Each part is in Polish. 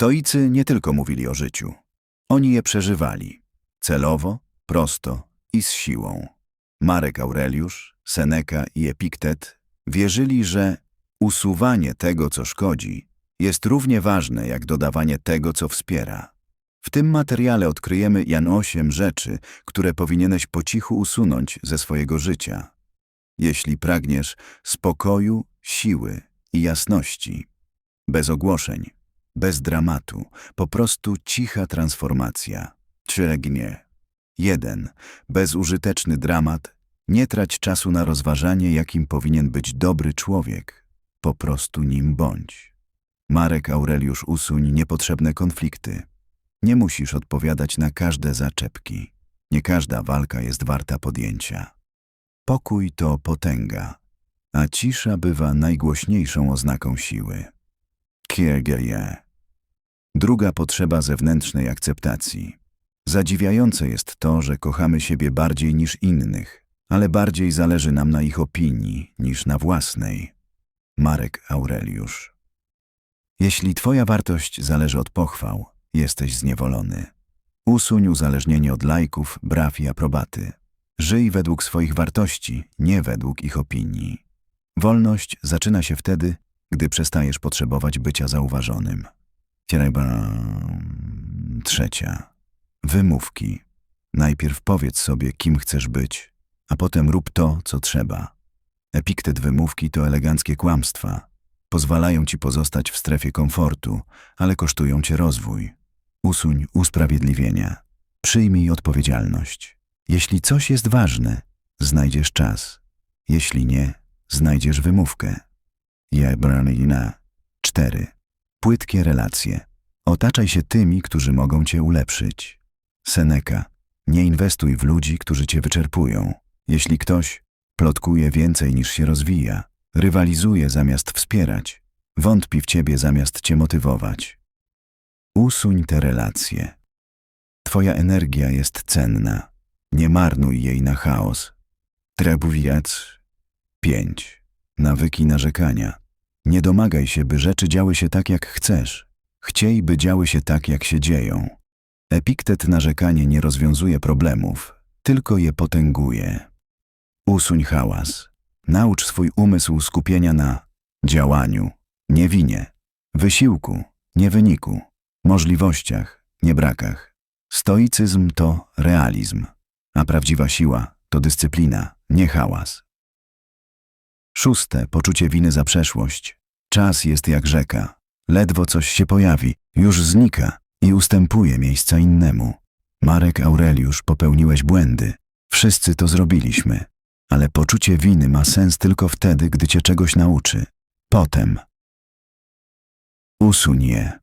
Stoicy nie tylko mówili o życiu. Oni je przeżywali. Celowo, prosto i z siłą. Marek Aureliusz, Seneca i Epiktet wierzyli, że usuwanie tego, co szkodzi, jest równie ważne jak dodawanie tego, co wspiera. W tym materiale odkryjemy Jan osiem rzeczy, które powinieneś po cichu usunąć ze swojego życia. Jeśli pragniesz spokoju, siły i jasności. Bez ogłoszeń, bez dramatu, po prostu cicha transformacja. Trzegnie. 1. Bezużyteczny dramat. Nie trać czasu na rozważanie, jakim powinien być dobry człowiek. Po prostu nim bądź. Marek Aureliusz usuń niepotrzebne konflikty. Nie musisz odpowiadać na każde zaczepki. Nie każda walka jest warta podjęcia. Pokój to potęga, a cisza bywa najgłośniejszą oznaką siły. Kiergerie. Druga potrzeba zewnętrznej akceptacji. Zadziwiające jest to, że kochamy siebie bardziej niż innych, ale bardziej zależy nam na ich opinii niż na własnej. Marek Aureliusz. Jeśli twoja wartość zależy od pochwał, jesteś zniewolony. Usuń uzależnienie od lajków, braw i aprobaty. Żyj według swoich wartości, nie według ich opinii. Wolność zaczyna się wtedy, gdy przestajesz potrzebować bycia zauważonym. Ciereba... Trzecia. Wymówki. Najpierw powiedz sobie, kim chcesz być, a potem rób to, co trzeba. Epiktet wymówki to eleganckie kłamstwa. Pozwalają ci pozostać w strefie komfortu, ale kosztują cię rozwój. Usuń usprawiedliwienia. Przyjmij odpowiedzialność. Jeśli coś jest ważne, znajdziesz czas. Jeśli nie, znajdziesz wymówkę. Jebranina. 4. Płytkie relacje. Otaczaj się tymi, którzy mogą cię ulepszyć. Seneca. Nie inwestuj w ludzi, którzy cię wyczerpują. Jeśli ktoś plotkuje więcej niż się rozwija, rywalizuje zamiast wspierać, wątpi w ciebie zamiast cię motywować. Usuń te relacje. Twoja energia jest cenna. Nie marnuj jej na chaos. Trebuwiec 5. Nawyki narzekania. Nie domagaj się, by rzeczy działy się tak, jak chcesz. Chciej, by działy się tak, jak się dzieją. Epiktet narzekanie nie rozwiązuje problemów, tylko je potęguje. Usuń hałas. Naucz swój umysł skupienia na działaniu, nie winie, wysiłku, nie wyniku, możliwościach, nie brakach. Stoicyzm to realizm, a prawdziwa siła to dyscyplina, nie hałas. Szóste, poczucie winy za przeszłość. Czas jest jak rzeka. Ledwo coś się pojawi, już znika i ustępuje miejsca innemu. Marek Aureliusz, popełniłeś błędy. Wszyscy to zrobiliśmy. Ale poczucie winy ma sens tylko wtedy, gdy cię czegoś nauczy. Potem. Usuń je.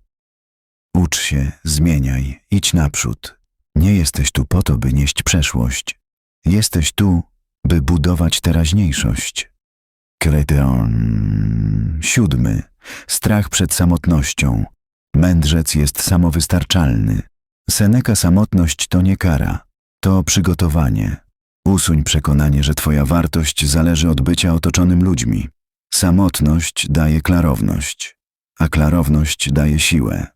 Ucz się, zmieniaj, idź naprzód. Nie jesteś tu po to, by nieść przeszłość. Jesteś tu, by budować teraźniejszość. Kreteon. Siódmy. Strach przed samotnością. Mędrzec jest samowystarczalny. Seneca samotność to nie kara, to przygotowanie. Usuń przekonanie, że twoja wartość zależy od bycia otoczonym ludźmi. Samotność daje klarowność, a klarowność daje siłę.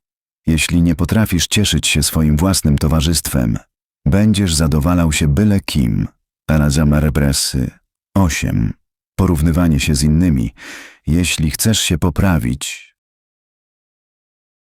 Jeśli nie potrafisz cieszyć się swoim własnym towarzystwem, będziesz zadowalał się byle kim. Arazamarbressy 8. Porównywanie się z innymi. Jeśli chcesz się poprawić,